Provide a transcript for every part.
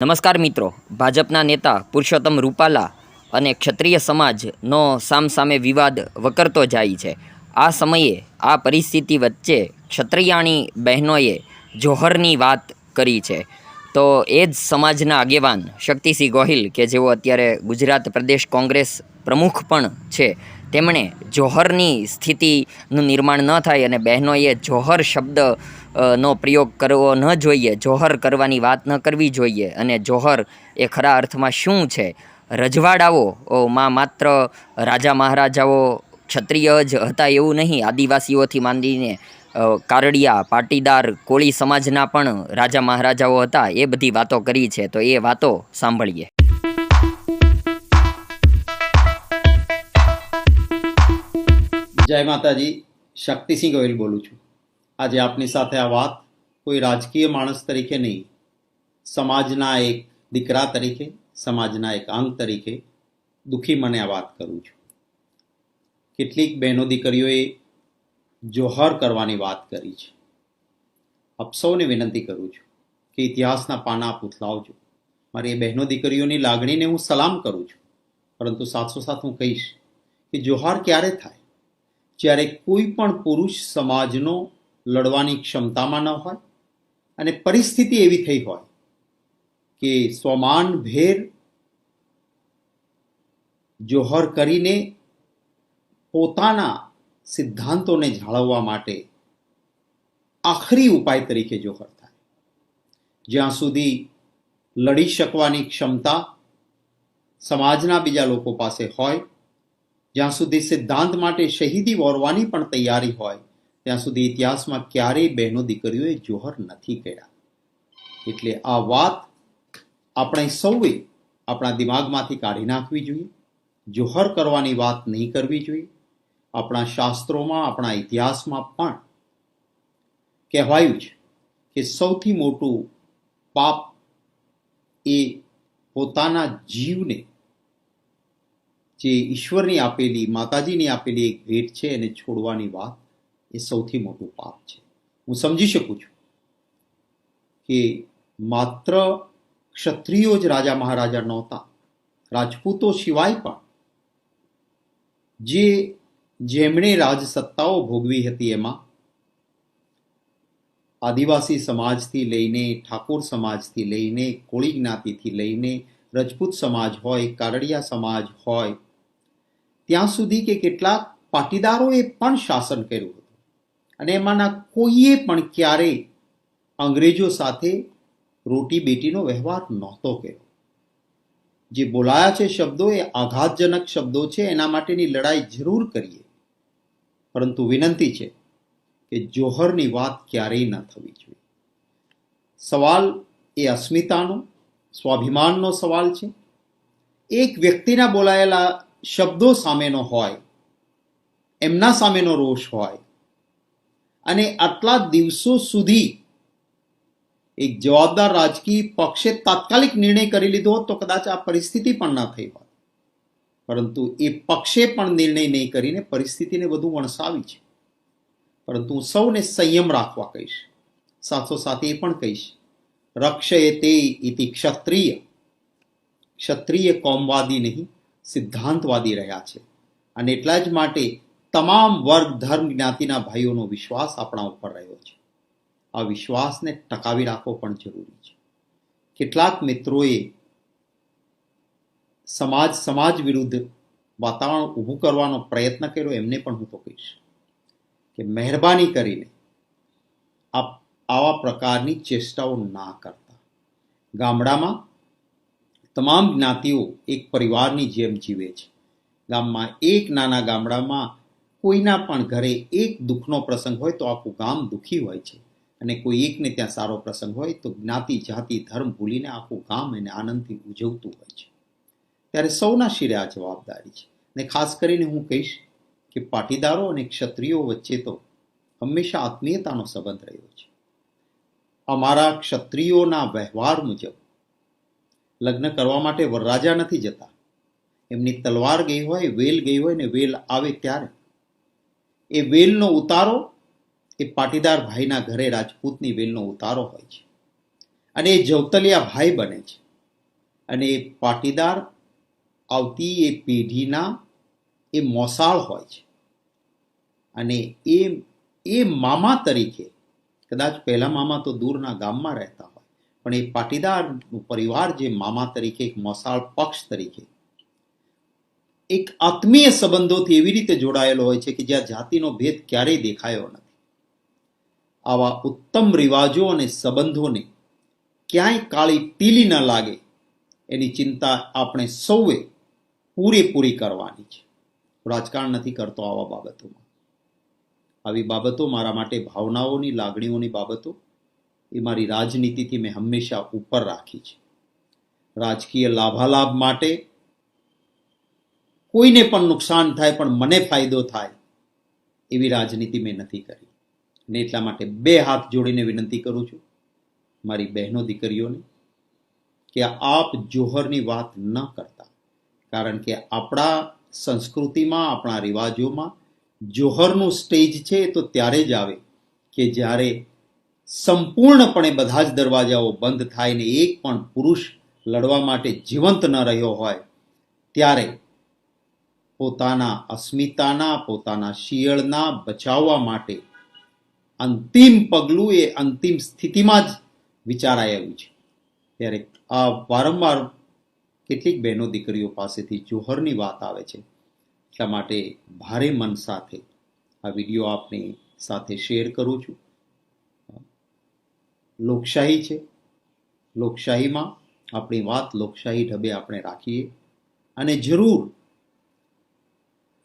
નમસ્કાર મિત્રો. ભાજપના નેતા પુરુષોત્તમ રૂપાલા અને ક્ષત્રિય સમાજનો સામસામે વિવાદ વકરતો જાય છે. આ સમયે આ પરિસ્થિતિ વચ્ચે ક્ષત્રિયાણી બહેનોએ જોહરની વાત કરી છે. તો એ જ સમાજના આગેવાન શક્તિસિંહ ગોહિલ કે જેઓ અત્યારે ગુજરાત પ્રદેશ કોંગ્રેસ પ્રમુખ પણ છે તેમણે જોહરની સ્થિતિનું નિર્માણ ન થાય અને બહેનોએ જોહર શબ્દ નો પ્રયોગ કરવો ન જોઈએ. જોહર કરવાની વાત ન કરવી જોઈએ અને જોહર એ ખરા અર્થમાં શું છે? રજવાડાઓ? માં માત્ર રાજા મહારાજાઓ ક્ષત્રિય જ હતા એવું નહીં. આદિવાસીઓથી માંડીને કારડિયા, પાટીદાર, કોળી સમાજના પણ રાજા મહારાજાઓ હતા. એ બધી વાતો કરી છે. તો એ વાતો સાંભળીએ. જય માતાજી, શક્તિસિંહ ગોયલ બોલું છું. આજે આપની સાથે આ વાત કોઈ રાજકીય માણસ તરીકે નહીં, સમાજના એક દીકરા તરીકે, સમાજના એક અંગ તરીકે દુઃખી મને આ વાત કરું છું. કેટલીક બહેનો દીકરીઓએ જોહર કરવાની વાત કરી છે. આપ વિનંતી કરું છું કે ઇતિહાસના પાના આપ ઉથલાવજો મારી એ બહેનો દીકરીઓની લાગણીને હું સલામ કરું છું. પરંતુ સાથોસાથ હું કહીશ કે જોહાર ક્યારે થાય? જ્યારે કોઈ પણ પુરુષ સમાજનો લડવાની ક્ષમતામાં ન હોય અને પરિસ્થિતિ એવી થઈ હોય કે સ્વમાન ભેર જોહર કરીને પોતાના સિદ્ધાંતોને જાળવવા માટે આખરી ઉપાય તરીકે જોહર થાય. જ્યાં સુધી લડી શકવાની ક્ષમતા સમાજના બીજા લોકો પાસે હોય જ્યાં સુધી સિદ્ધાંત માટે શહીદી વોરવાની પણ તૈયારી હોય, ત્યાં સુધી ઇતિહાસમાં ક્યારેય બહેનો દીકરીઓએ જોહર નથી કર્યા. એટલે આ વાત આપણે સૌએ આપણા દિમાગમાંથી કાઢી નાખવી જોઈએ. જોહર કરવાની વાત નહીં કરવી જોઈએ. આપણા શાસ્ત્રોમાં, આપણા ઇતિહાસમાં પણ કહેવાયું છે કે સૌથી મોટું પાપ એ પોતાના જીવને જે ઈશ્વરની આપેલી, માતાજીની આપેલી એક ભેટ છે એને છોડવાની વાત એ સૌથી મોટું પાપ છે. હું સમજી શકું છું કે માત્ર ક્ષત્રિયો જ રાજા મહારાજા નહોતા. રાજપૂતો સિવાય પણ જે જેમણે રાજસત્તાઓ ભોગવી હતી એમાં આદિવાસી સમાજથી લઈને, ઠાકોર સમાજથી લઈને, કોળી જ્ઞાતિથી લઈને, રજપૂત સમાજ હોય, કારડિયા સમાજ હોય ત્યાં સુધી કે કેટલાક પાટીદારોએ પણ શાસન કર્યું હતું. અને એમાંના કોઈએ પણ ક્યારેય અંગ્રેજો સાથે રોટી બેટીનો વ્યવહાર નહોતો કર્યો. જે બોલાયા છે શબ્દો એ આઘાતજનક શબ્દો છે, એના માટેની લડાઈ જરૂર કરીએ. પરંતુ વિનંતી છે કે જોહરની વાત ક્યારેય ન થવી જોઈએ. સવાલ એ અસ્મિતાનો, સ્વાભિમાનનો સવાલ છે. એક વ્યક્તિના બોલાયેલા શબ્દો સામેનો હોય, એમના સામેનો રોષ હોય, અને આટલા દિવસો સુધી એક જવાબદાર રાજકીય પક્ષે તાત્કાલિક નિર્ણય કરી લીધો તો કદાચ આ પરિસ્થિતિ પણ ન થઈ હોત. પરંતુ એ પક્ષે પણ નિર્ણય નહીં કરીને પરિસ્થિતિને વધુ વણસાવી છે. પરંતુ હું સૌને સંયમ રાખવા કહીશ. સાથોસાથ એ પણ કહીશ રક્ષયે તે ઇતિ ક્ષત્રિય. ક્ષત્રિય કોમવાદી નહીં. સિદ્ધાંતવાદી રહ્યા છે. અને એટલા જ માટે તમામ વર્ગ, ધર્મ, જ્ઞાતિના ભાઈઓનો વિશ્વાસ આપણા ઉપર રહ્યો છે. આ વિશ્વાસને ટકાવી રાખવો પણ જરૂરી છે. કેટલાક મિત્રોએ સમાજ સમાજ વિરુદ્ધ વાતાવરણ ઊભું કરવાનો પ્રયત્ન કર્યો, એમને પણ હું તો કહીશ કે મહેરબાની કરીને આપ આવા પ્રકારની ચેષ્ટાઓ ના કરતા. ગામડામાં તમામ જ્ઞાતિઓ એક પરિવારની જેમ જીવે છે. ગામમાં એક નાના ગામડામાં કોઈના પણ ઘરે એક દુઃખનો પ્રસંગ હોય તો આખું ગામ દુઃખી હોય છે. અને કોઈ એકને ત્યાં સારો પ્રસંગ હોય તો જ્ઞાતિ, જાતિ, ધર્મ ભૂલીને આખું ગામ એને આનંદથી ઉજવતું હોય છે. ત્યારે સૌના શિરે આ જવાબદારી છે. ને ખાસ કરીને હું કહીશ કે પાટીદારો અને ક્ષત્રિયો વચ્ચે તો હંમેશા આત્મીયતાનો સંબંધ રહ્યો છે. અમારા ક્ષત્રિયોના વ્યવહાર મુજબ લગ્ન કરવા માટે વરરાજા નથી જતા. એમની તલવાર ગઈ હોય, વેલ ગઈ હોય ને વેલ આવે ત્યારે. એ વેલનો ઉતારો એ પાટીદાર ભાઈના ઘરે રાજપૂતની વેલનો ઉતારો હોય છે. અને એ જવતલિયા ભાઈ બને છે. અને એ પાટીદાર આવતી એ પેઢીના એ મોસાળ હોય છે. અને એ એ મામા તરીકે, કદાચ પહેલા મામા તો દૂરના ગામમાં રહેતા હોય. પણ એ પાટીદાર પરિવાર જે મામા તરીકે, એક મોસાળ પક્ષ તરીકે, એક આત્મીય સંબંધોથી એવી રીતે જોડાયેલો હોય છે કે જ્યાં જાતિનો ભેદ ક્યારેય દેખાયો નથી. આવા ઉત્તમ રિવાજો અને સંબંધોને ક્યાંય કાળી ટીલી ન લાગે, એની ચિંતા આપણે સૌએ પૂરેપૂરી કરવાની છે. રાજકારણ નથી કરતો આવા બાબતોમાં. આવી બાબતો મારા માટે ભાવનાઓની, લાગણીઓની બાબતો એ મારી રાજનીતિથી મેં હંમેશા ઉપર રાખી છે. રાજકીય લાભાલાભ માટે કોઈને પણ નુકસાન થાય, પણ મને ફાયદો થાય એવી રાજનીતિ મેં નથી કરી. અને એટલા માટે બે હાથ જોડીને વિનંતી કરું છું મારી બહેનો દીકરીઓને કે આપ જોહરની વાત ન કરતા. કારણ કે આપણા સંસ્કૃતિમાં, આપણા રિવાજોમાં જોહરનું સ્ટેજ છે તો ત્યારે જ આવે કે જ્યારે સંપૂર્ણપણે બધા જ દરવાજાઓ બંધ થાય ને એક પણ પુરુષ લડવા માટે જીવંત ન રહ્યો હોય, ત્યારે પોતાના અસ્મિતાના, પોતાના શિયળના બચાવવા માટે અંતિમ પગલું એ અંતિમ સ્થિતિમાં જ વિચારાય આવ્યું છે. ત્યારે આ વારંવાર કેટલીક બહેનો દીકરીઓ પાસેથી જોહરની વાત આવે છે. એટલા માટે ભારે મન સાથે આ વીડિયો આપની સાથે શેર કરું છું. લોકશાહી છે. લોકશાહીમાં આપણી વાત લોકશાહી ઢબે આપણે રાખીએ. અને જરૂર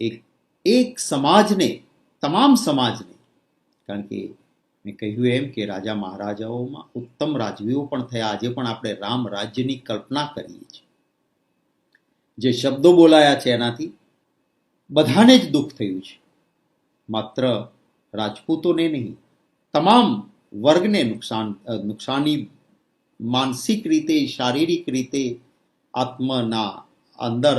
એક એક સમાજને, તમામ સમાજને, કારણ કે મેં કહ્યું એમ કે રાજા મહારાજાઓમાં ઉત્તમ રાજવીઓ પણ થયા, આજે પણ આપણે રામ રાજ્યની કલ્પના કરીએ છીએ. જે શબ્દો બોલાયા છે એનાથી બધાને જ દુઃખ થયું છે. માત્ર રાજપૂતોને નહીં, તમામ વર્ગને નુકસાન નુકસાની માનસિક રીતે, શારીરિક રીતે આત્મના અંદર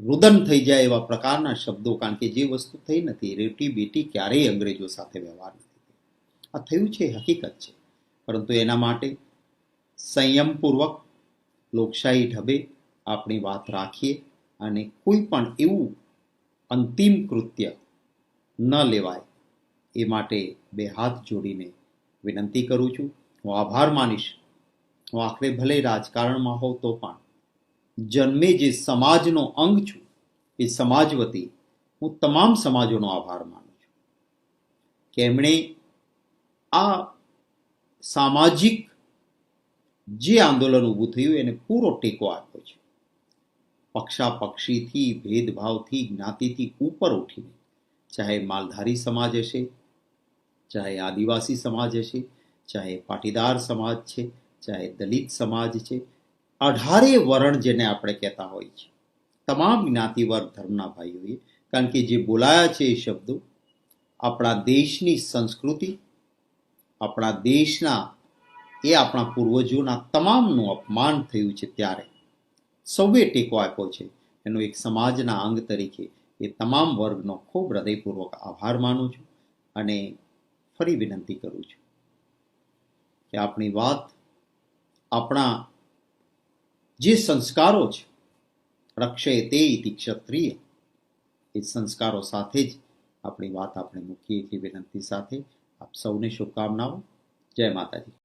રુદન થઈ જાય એવા પ્રકારના શબ્દો, કારણ કે જે વસ્તુ થઈ નથી રેટી બેટી ક્યારેય અંગ્રેજો સાથે વ્યવહાર નથી આ થયું છે, હકીકત છે. પરંતુ એના માટે સંયમપૂર્વક, લોકશાહી ઢબે આપણી વાત રાખીએ અને કોઈ પણ એવું અંતિમ કૃત્ય ન લેવાય, એ માટે બે હાથ જોડીને વિનંતી કરું છું. હું આભાર માનીશ. હું આખરે ભલે રાજકારણમાં હોઉં તો પણ જન્મે જે સમાજનો અંગ છું, એ સમાજ વતી હું તમામ સમાજોનો આભાર માનું છું. કે એમણે આ સામાજિક જે આંદોલન ઊભું થયું એને પૂરો ટેકો આપ્યો છે. પક્ષાપક્ષીથી, ભેદભાવથી, જ્ઞાતિથી ઉપર ઉઠીને, ચાહે માલધારી સમાજ હશે ચાહે આદિવાસી સમાજ હશે, ચાહે પાટીદાર સમાજ છે, ચાહે દલિત સમાજ છે, અઢારે વરણ જેને આપણે કહેતા હોય છે. તમામ જ્ઞાતિ વર્ગ ધર્મના ભાઈઓએ, કારણ કે જે બોલાયા છે એ શબ્દો, આપણા દેશની સંસ્કૃતિ, આપણા દેશના, એ આપણા પૂર્વજોના તમામનું અપમાન થયું છે ત્યારે. સૌએ ટેકો આપ્યો છે. એનો એક સમાજના અંગ તરીકે એ તમામ વર્ગનો ખૂબ હૃદયપૂર્વક આભાર માનું છું. અને ફરી વિનંતી કરું છું કે આપણી વાત, આપણા જે સંસ્કારો છે, રક્ષે તે ઇતિ ક્ષત્રિય, એ સંસ્કારો સાથે જ આપણી વાત આપણે મૂકીએ એટલી વિનંતી સાથે. આપ સૌને શુભકામનાઓ. જય માતાજી.